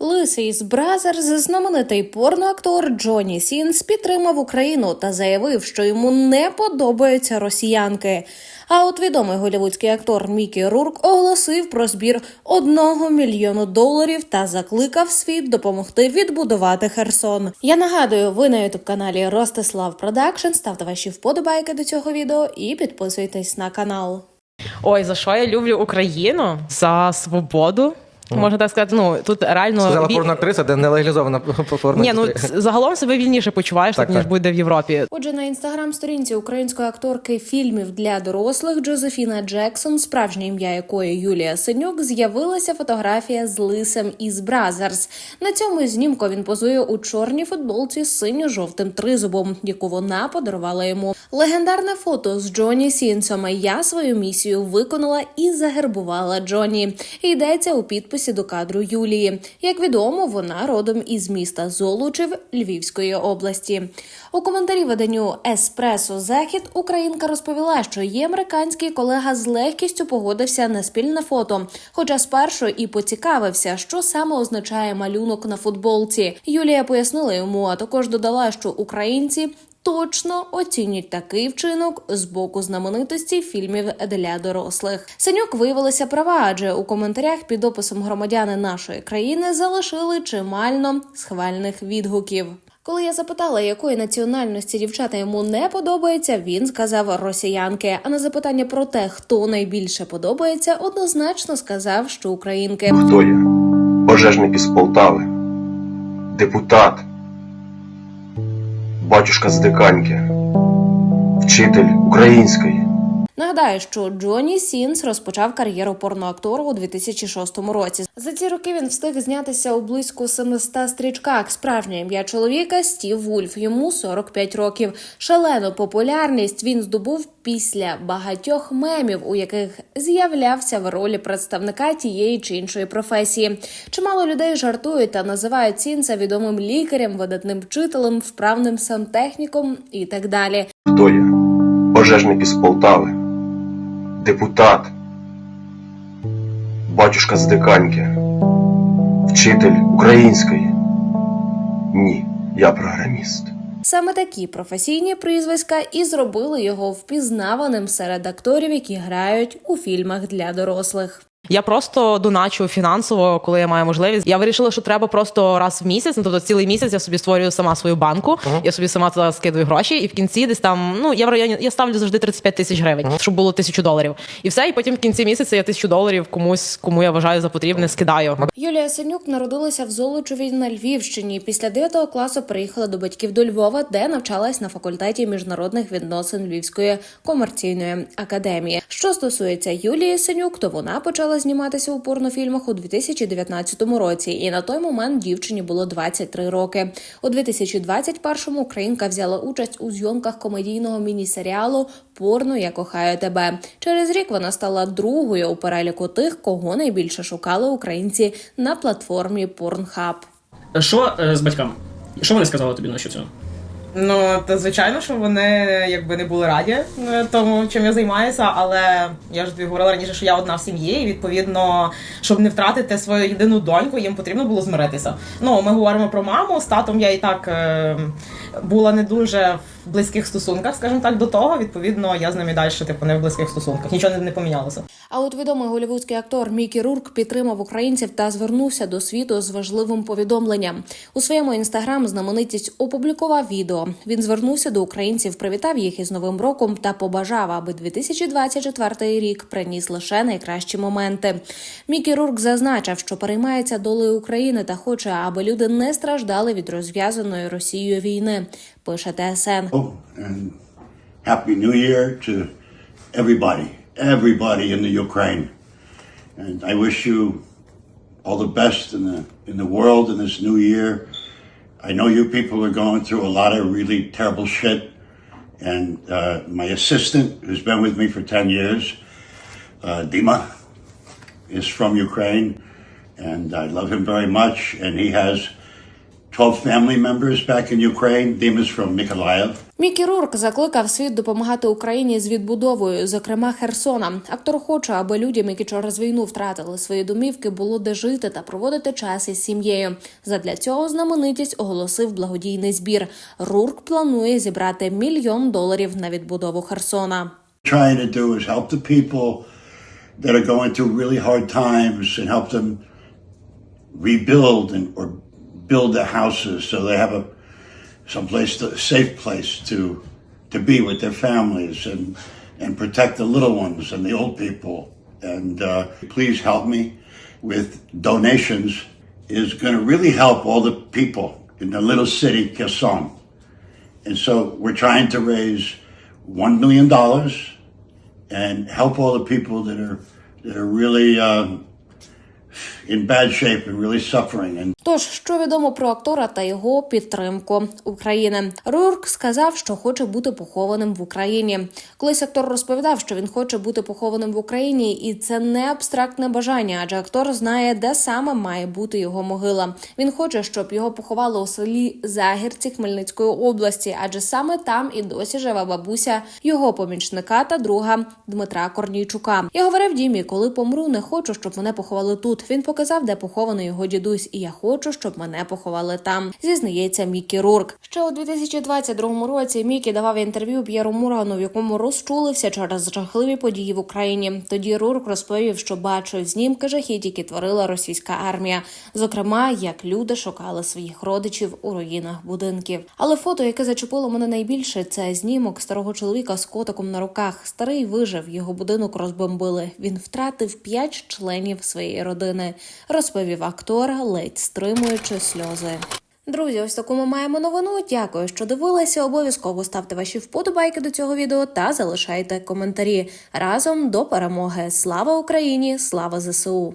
Лисий з Бразерс, знаменитий порноактор Джоні Сінс підтримав Україну та заявив, що йому не подобаються росіянки. А от відомий голівудський актор Мікі Рурк оголосив про збір одного мільйону доларів та закликав світ допомогти відбудувати Херсон. Я нагадую, ви на ютуб каналі Ростислав Продакшн. Ставте ваші вподобайки до цього відео і підписуйтесь на канал. Ой, за що я люблю Україну? За свободу. Можна так сказати, ну тут реально Сказала ві- порноактриса, де не легалізована порно. Ні, ну ц- загалом себе вільніше почуваєш, Так, так, ніж так. буде в Європі. Отже, на інстаграм-сторінці української акторки фільмів для дорослих Джозефіна Джексон, справжнє ім'я якої Юлія Синюк, з'явилася фотографія з лисем із Бразерс. На цьому знімку він позує у чорній футболці з синьо-жовтим тризубом, яку вона подарувала йому. Легендарне фото з Джоні Сінсом. Я свою місію виконала і загербувала Джоні. Йдеться у підписі до кадру Юлії. Як відомо, вона родом із міста Золочів Львівської області. У коментарі виданню Еспресо Захід Українка розповіла, що її американський колега з легкістю погодився на спільне фото, хоча спершу і поцікавився, що саме означає малюнок на футболці. Юлія пояснила йому, а також додала, що українці. Точно оцінюють такий вчинок з боку знаменитості фільмів для дорослих. Синюк виявилася права, адже у коментарях під описом громадяни нашої країни залишили чимально схвальних відгуків. Коли я запитала, якої національності дівчата йому не подобається, він сказав росіянки. А на запитання про те, хто найбільше подобається, однозначно сказав, що українки. Хто я? Пожежник із Полтави, депутат, батюшка з Диканьки, вчитель української. Нагадаю, що Джоні Сінс розпочав кар'єру порноактора у 2006 році. За ці роки він встиг знятися у близько 700 стрічках. Справжнє ім'я чоловіка Стів Вульф. Йому 45 років. Шалену популярність він здобув після багатьох мемів, у яких з'являвся в ролі представника тієї чи іншої професії. Чимало людей жартують та називають Сінса відомим лікарем, видатним вчителем, вправним сантехніком і так далі. Хто я? Пожежник із Полтави, депутат, батюшка з Диканьки, вчитель української. Ні, я програміст. Саме такі професійні прізвиська і зробили його впізнаваним серед акторів, які грають у фільмах для дорослих. Я просто доначу фінансово, коли я маю можливість. Я вирішила, що треба просто раз в місяць, ну тобто цілий місяць я собі створюю сама свою банку, я собі сама туди скидую гроші, і в кінці десь там, ну я в районі, я ставлю завжди 35 тисяч гривень, щоб було тисячу доларів. І все, і потім в кінці місяця я тисячу доларів комусь, кому я вважаю за потрібне, скидаю. Юлія Синюк народилася в Золочеві на Львівщині. Після 9 класу приїхала до батьків до Львова, де навчалась на факультеті міжнародних відносин Львівської комерційної академії. Що стосується Юлії Синюк, то вона почала зніматися у порнофільмах у 2019 році, і на той момент дівчині було 23 роки. У 2021-му українка взяла участь у зйомках комедійного міні-серіалу Порно я кохаю тебе. Через рік вона стала другою у переліку тих, кого найбільше шукали українці на платформі Pornhub. Що е, з батьками? Що вони сказали тобі на що цього? Ну, то звичайно, що вони якби не були раді е, тому, чим я займаюся, але я ж тобі говорила раніше, що я одна в сім'ї, і відповідно, щоб не втратити свою єдину доньку, їм потрібно було змиритися. Ну, ми говоримо про маму. З татом я і так е, була не дуже в близьких стосунках, скажімо так, до того. Відповідно, я з ними далі типу не в близьких стосунках. Нічого не, не помінялося. А от відомий голівудський актор Мікі Рурк підтримав українців та звернувся до світу з важливим повідомленням. У своєму інстаграм знаменитість опублікував відео. Він звернувся до українців, привітав їх із новим роком та побажав, аби 2024 рік приніс лише найкращі моменти. Мікі Рурк зазначив, що переймається долею України та хоче, аби люди не страждали від розв'язаної Росією війни. Пише ТСН. And Happy New Year to everybody, everybody in the Ukraine. And I wish you all the best in the in the world in this new year. I know you people are going through a lot of really terrible shit. And uh, my assistant, who's been with me for 10 years, uh, Dima, is from Ukraine. And I love him very much. And he has 12 family members back in Ukraine. Dimas from Mykolaiv. Мікі Рурк закликав світ допомагати Україні з відбудовою, зокрема Херсона. Актор хоче, аби людям, які через війну втратили свої домівки, було де жити та проводити час із сім'єю. Задля цього знаменитість оголосив благодійний збір. Рурк планує зібрати мільйон доларів на відбудову Херсона. trying to do is help the people that are going through really hard times and help them rebuild and or build their houses so they have a someplace to, safe place to to be with their families and and protect the little ones and the old people and uh, please help me with donations is going to really help all the people in the little city Kherson. And so we're trying to raise one million dollars and help all the people that are that are really um, in bad shape and really suffering. And Тож, що відомо про актора та його підтримку України? Рурк сказав, що хоче бути похованим в Україні. Колись актор розповідав, що він хоче бути похованим в Україні, і це не абстрактне бажання, адже актор знає, де саме має бути його могила. Він хоче, щоб його поховали у селі Загірці Хмельницької області, адже саме там і досі живе бабуся його помічника та друга Дмитра Корнійчука. Я говорив Дімі, коли помру, не хочу, щоб мене поховали тут. Він показав, де похований його дідусь, і я хочу, щоб мене поховали там. Зізнається Мікі Рурк. Ще у 2022 році Мікі давав інтерв'ю П'єру Мурану, в якому розчулився через жахливі події в Україні. Тоді Рурк розповів, що бачив знімки жахіть, які творила російська армія. Зокрема, як люди шукали своїх родичів у руїнах будинків. Але фото, яке зачепило мене найбільше, це знімок старого чоловіка з котиком на руках. Старий вижив, його будинок розбомбили. Він втратив п'ять членів своєї родини, розповів актор, ледь стримуючи сльози. Друзі, ось таку ми маємо новину. Дякую, що дивилися. Обов'язково ставте ваші вподобайки до цього відео та залишайте коментарі. Разом до перемоги. Слава Україні! Слава ЗСУ!